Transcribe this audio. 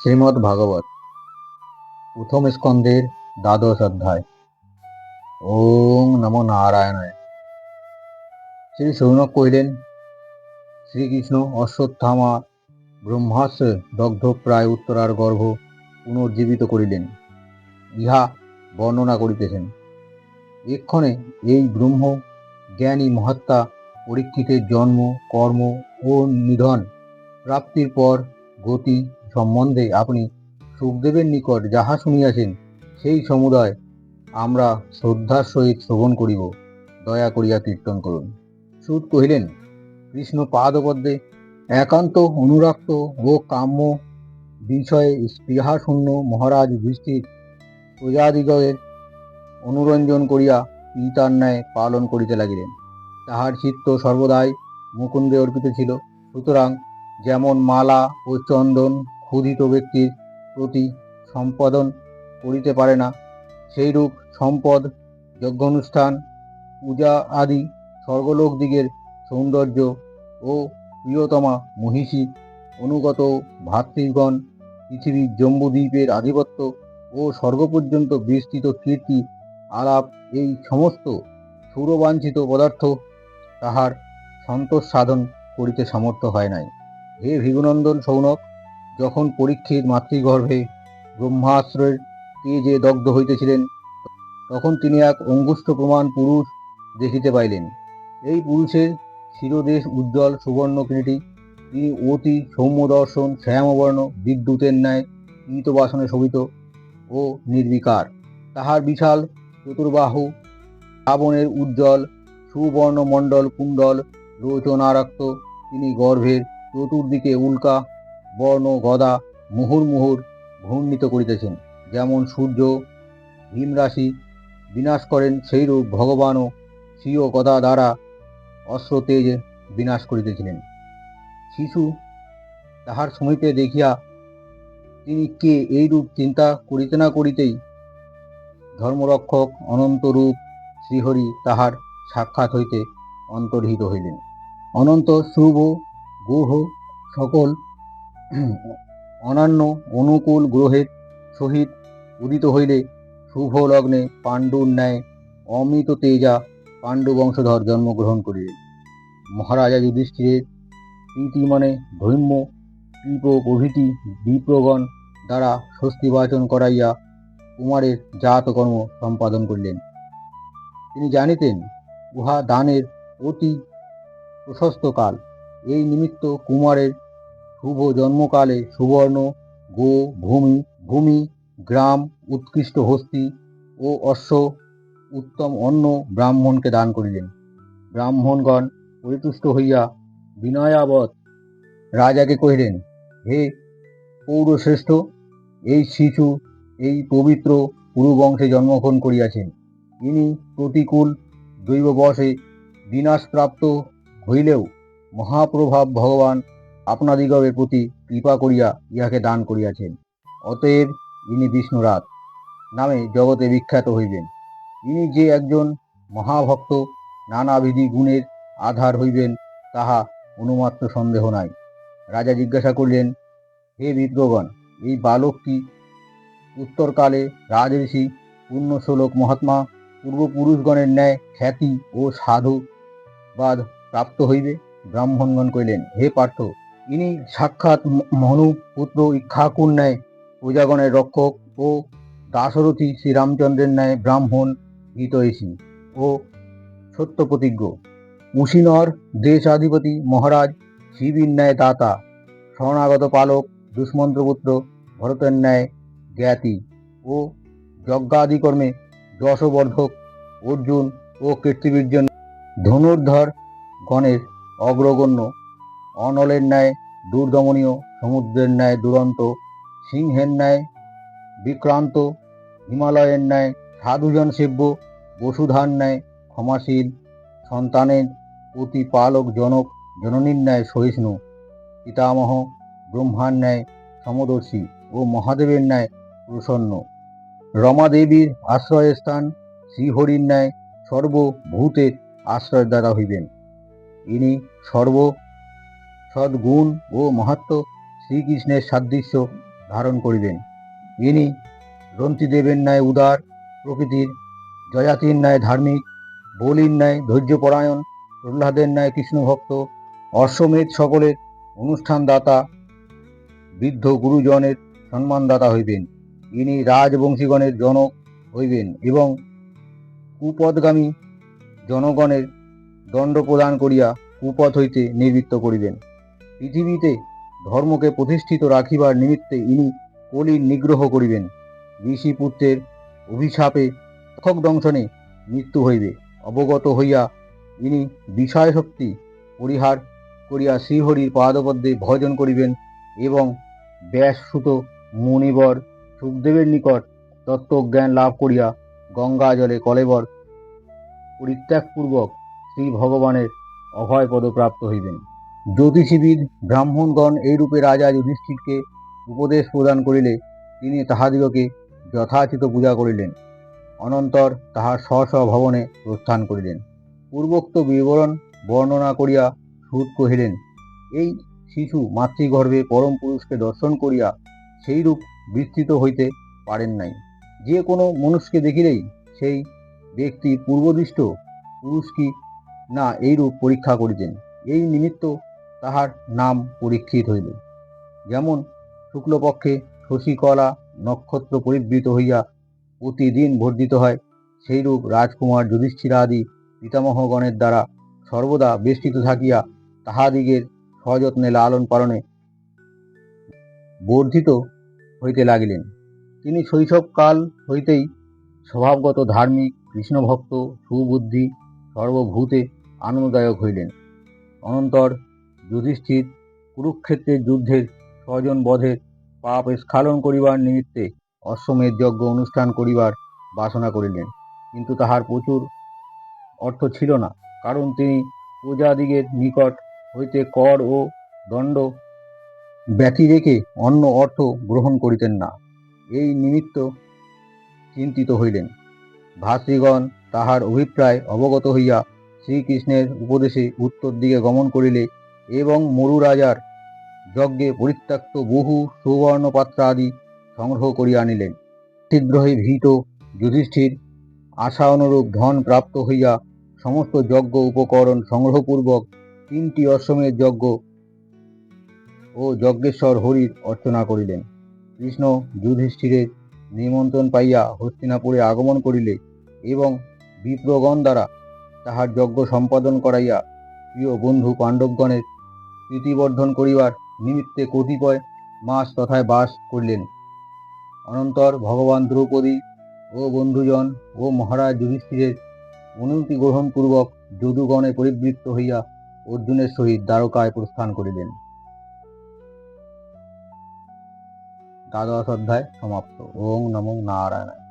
শ্রীমদ্ ভাগবত প্রথম স্কন্ধের দ্বাদশ অধ্যায়। ওং নমো নারায়ণায়। শ্রী সৌনক কহিলেন, শ্রীকৃষ্ণ অশ্বত্থামা ব্রহ্মাস্ত্রে দগ্ধ প্রায় উত্তরার গর্ভ পুনর্জীবিত করিলেন। ইহা বর্ণনা করিতেছেন। এক্ষণে এই ব্রহ্ম জ্ঞানী মহাত্মা পরীক্ষিতের জন্ম, কর্ম ও নিধন প্রাপ্তির পর গতি সম্বন্ধে আপনি সুখদেবের নিকট যাহা শুনিয়াছেন, সেই সমুদায় আমরা শ্রদ্ধার সহিত শ্রবণ করিব। দয়া করিয়া কীর্তন করুন। সুদ কহিলেন, কৃষ্ণ পাদপদ্মে একান্ত অনুরাক্ত ও কাম্য বিষয়ে স্পৃহাশূন্য মহারাজ যুধিষ্ঠির প্রজাদিগের অনুরঞ্জন করিয়া পিতার ন্যায় পালন করিতে লাগিলেন। তাহার চিত্ত সর্বদাই মুকুন্দে অর্পিত ছিল। সুতরাং যেমন মালা ও চন্দন ক্ষুধিত ব্যক্তির প্রতি সম্পাদন করিতে পারে না। সেইরূপ সম্পদ, যজ্ঞানুষ্ঠান, পূজা আদি স্বর্গলোক দিগের সৌন্দর্য ও প্রিয়তমা মহিষী, অনুগত ভাতৃগণ, পৃথিবীর জম্বুদ্বীপের আধিপত্য ও স্বর্গ পর্যন্ত বিস্তৃত কীর্তি, আলাপ এই সমস্ত সুরবাঞ্ছিত পদার্থ তাহার সন্তোষ সাধন করিতে সামর্থ্য হয় নাই। হে ভৃগুনন্দন সৌনক যখন পরীক্ষিত মাতৃগর্ভে ব্রহ্মাশ্রয়ের তেজে দগ্ধ হইতেছিলেন, তখন তিনি এক অঙ্গুষ্ঠ প্রমাণ পুরুষ দেখিতে পাইলেন। এই পুরুষের শিরদেশ উজ্জ্বল সুবর্ণ কিরীটি। তিনি অতি সৌম্য দর্শন শ্যামবর্ণ, বিদ্যুতের ন্যায় বাসনে শোভিত ও নির্বিকার। তাহার বিশাল চতুর্বাহু শ্রাবণের উজ্জ্বল সুবর্ণ মণ্ডল কুণ্ডল লোচনারক্ত তিনি গর্ভের চতুর্দিকে উল্কা বর্ণ, গদা, মুহুর মুহুর ঘূর্ণিত করিতেছেন। যেমন সূর্য ভীমরাশি বিনাশ করেন, সেইরূপ ভগবানও স্বীয় গদা দ্বারা অস্ত্র তেজ বিনাশ করিতেছিলেন। শিশু তাহার সমীপে দেখিয়া তিনি কে এইরূপ চিন্তা করিতে না করিতেই ধর্মরক্ষক অনন্তরূপ শ্রীহরি তাহার সাক্ষাৎ হইতে অন্তর্হিত হইলেন। অনন্ত, শুভ, গুহ সকল অনান্য অনুকূল গ্রহের সহিত উদিত হইলে শুভ লগ্নে পাণ্ডুর ন্যায় অমৃত তেজা পাণ্ডু বংশধর জন্মগ্রহণ করিলেন মহারাজা যুধিষ্ঠিরের প্রীতি মানে ধৈম্য কৃপ প্রভৃতি বিপ্রগণ দ্বারা স্বস্তিবাচন করাইয়া কুমারের জাতকর্ম সম্পাদন করিলেন। তিনি জানিতেন, উহা দানের অতি প্রশস্ত কাল। এই নিমিত্ত কুমারের শুভ জন্মকালে সুবর্ণ, গো, ভূমি ভূমি, গ্রাম, উৎকৃষ্ট হস্তি ও অশ্ব, উত্তম অন্ন ব্রাহ্মণকে দান করিলেন। ব্রাহ্মণগণ পরিতুষ্ট হইয়া বিনয়াবৎ রাজাকে কহিলেন, হে পৌরশ্রেষ্ঠ, এই শিশু, এই পবিত্র পুরুবংশে জন্মগ্রহণ করিয়াছেন। ইনি প্রতিকূল দৈববশে বিনাশপ্রাপ্ত হইলেও মহাপ্রভাব ভগবান আপনাদিগের প্রতি কৃপা করিয়া ইহাকে দান করিয়াছেন। অতএব ইনি বিষ্ণুরাত নামে জগতে বিখ্যাত হইবেন। ইনি যে একজন মহাভক্ত, নানাবিধি গুণের আধার হইবেন তাহা অনুমাত্র সন্দেহ নাই। রাজা জিজ্ঞাসা করিলেন, হে বিপ্রগণ এই বালকটি উত্তরকালে রাজঋষি পুণ্যশ্লোক মহাত্মা, পূর্বপুরুষগণের ন্যায় খ্যাতি ও সাধুবাদ প্রাপ্ত হইবে? ব্রাহ্মণগণ কইলেন হে পার্থ ইনি সাক্ষাৎ ম- মনু পুত্র ইক্ষাকুর ন্যায় প্রজাগণের রক্ষক ও দাসরথী শ্রীরামচন্দ্রের ন্যায় ব্রাহ্মণ হিতৈষী ও সত্য সত্যপ্রতিজ্ঞ। কুশিনর দেশাধিপতি মহারাজ, শিবির ন্যায় দাতা, শরণাগত পালক, দুষ্মন্ত্রপুত্র, ভরতের ন্যায় জ্ঞাতি ও যজ্ঞাদিকর্মে যশবর্ধক অর্জুন ও কীর্তিবীর্য ধনুর্ধর গণের অগ্রগণ্য। অনলের ন্যায়, দুর্দমনীয়, সমুদ্রের ন্যায় দুরন্ত, সিংহের ন্যায় বিক্রান্ত, হিমালয়ের ন্যায় সাধুজন সেব্য, বসুধার ন্যায় ক্ষমাশীল, সন্তানের প্রতি পালক জনক, জননীর ন্যায় সহিষ্ণু, পিতামহ, ব্রহ্মার ন্যায় সমদর্শী ও মহাদেবের ন্যায় প্রসন্ন। রমাদেবীর আশ্রয়স্থান শ্রীহরির ন্যায় সর্বভূতের আশ্রয়দাতা হইবেন। ইনি সর্ব সদ্গুণ ও মাহাত্ম শ্রীকৃষ্ণের সাদৃশ্য ধারণ করিবেন ইনি রন্তিদেবের ন্যায় উদার, প্রকৃতির জয়াতির ন্যায় ধার্মিক, বলির ন্যায় ধৈর্যপরায়ণ, প্রহ্লাদের ন্যায় কৃষ্ণভক্ত, অশ্বমেধ সকলের অনুষ্ঠানদাতা, বৃদ্ধ গুরুজনের সম্মানদাতা হইবেন। ইনি রাজবংশীগণের জনক হইবেন এবং কুপদগামী জনগণের দণ্ড প্রদান করিয়া কুপথ হইতে নিবৃত্ত করিবেন। পৃথিবীতে ধর্মকে প্রতিষ্ঠিত রাখিবার নিমিত্তে ইনি কলির নিগ্রহ করিবেন। ঋষিপুত্রের অভিশাপে শিক্ষক দংশনে মৃত্যু হইবে। অবগত হইয়া ইনি বিষয়শক্তি পরিহার করিয়া শ্রীহরির পাদপদ্মে ভজন করিবেন এবং ব্যাসসুত মুনিবর সুখদেবের নিকট তত্ত্বজ্ঞান লাভ করিয়া গঙ্গা জলে কলেবর পরিত্যাগপূর্বক শ্রী ভগবানের অভয় প্রাপ্ত হইবেন। জ্যোতিষীবিদ ব্রাহ্মণগণ এইরূপে রাজা যুধিষ্ঠিরকে উপদেশ প্রদান করিলে তিনি তাহাদিগকে যথাচিত পূজা করিলেন। অনন্তর তাহার স্ব স্ব ভবনে প্রস্থান করিলেন। পূর্বোক্ত বিবরণ বর্ণনা করিয়া সুদ কহিলেন, এই শিশু মাতৃগর্ভে পরম পুরুষকে দর্শন করিয়া সেইরূপ বিস্তৃত হইতে পারেন নাই। যে কোনো মনুষ্যকে দেখিলেই সেই ব্যক্তি পূর্বদৃষ্ট পুরুষ কি না এইরূপ পরীক্ষা করিতেন। এই নিমিত্ত তাহার নাম পরীক্ষিত হইল। যেমন শুক্লপক্ষে শশীকলা নক্ষত্র পরিবৃত হইয়া প্রতিদিন বর্ধিত হয়, সেইরূপ রাজকুমার যুধিষ্ঠিরাদি পিতামহগণের দ্বারা সর্বদা বেষ্টিত থাকিয়া তাহাদিগের সযত্নে লালন পালনে বর্ধিত হইতে লাগিলেন। তিনি শৈশবকাল হইতেই স্বভাবগত ধার্মিক, কৃষ্ণভক্ত, সুবুদ্ধি, সর্বভূতে আনন্দদায়ক হইলেন। অনন্তর যুধিষ্ঠির কুরুক্ষেত্রের যুদ্ধের স্বজন বধের পাপ স্খালন করিবার নিমিত্তে অশ্বমেধ যজ্ঞ অনুষ্ঠান করিবার বাসনা করিলেন। কিন্তু তাহার প্রচুর অর্থ ছিল না, কারণ তিনি প্রজাদিগের নিকট হইতে কর ও দণ্ড ব্যতি রেখে অন্য অর্থ গ্রহণ করিতেন না। এই নিমিত্ত চিন্তিত হইলেন। ভাতৃগণ তাহার অভিপ্রায় অবগত হইয়া শ্রীকৃষ্ণের উপদেশে উত্তর দিকে গমন করিলে এবং মরু রাজার যজ্ঞে পরিত্যক্ত বহু সুবর্ণ পাত্র আদি সংগ্রহ করিয়া আনিলেন। শীঘ্রই ভীত যুধিষ্ঠির আশা অনুরূপ ধন প্রাপ্ত হইয়া সমস্ত যজ্ঞ উপকরণ সংগ্রহপূর্বক তিনটি অশ্বমেধ যজ্ঞ ও যজ্ঞেশ্বর হরির অর্চনা করিলেন। কৃষ্ণ যুধিষ্ঠিরের নিমন্ত্রণ পাইয়া হস্তিনাপুরে আগমন করিলে এবং বিপ্রগণ দ্বারা তাহার যজ্ঞ সম্পাদন করাইয়া প্রিয় বন্ধু পাণ্ডবগণের প্রীতিবর্ধন করিবার নিমিত্তে কতিপয় মাস তথায় বাস করিলেন। অনন্তর ভগবান দ্রৌপদী ও বন্ধুজন ও মহারাজ যুধিষ্ঠিরের অনুমতি গ্রহণপূর্বক যদুগণে পরিবৃত্ত হইয়া অর্জুনের সহিত দ্বারকায় প্রস্থান করিলেন। দ্বাদশ অধ্যায় সমাপ্ত। ওং নমো নারায়ণ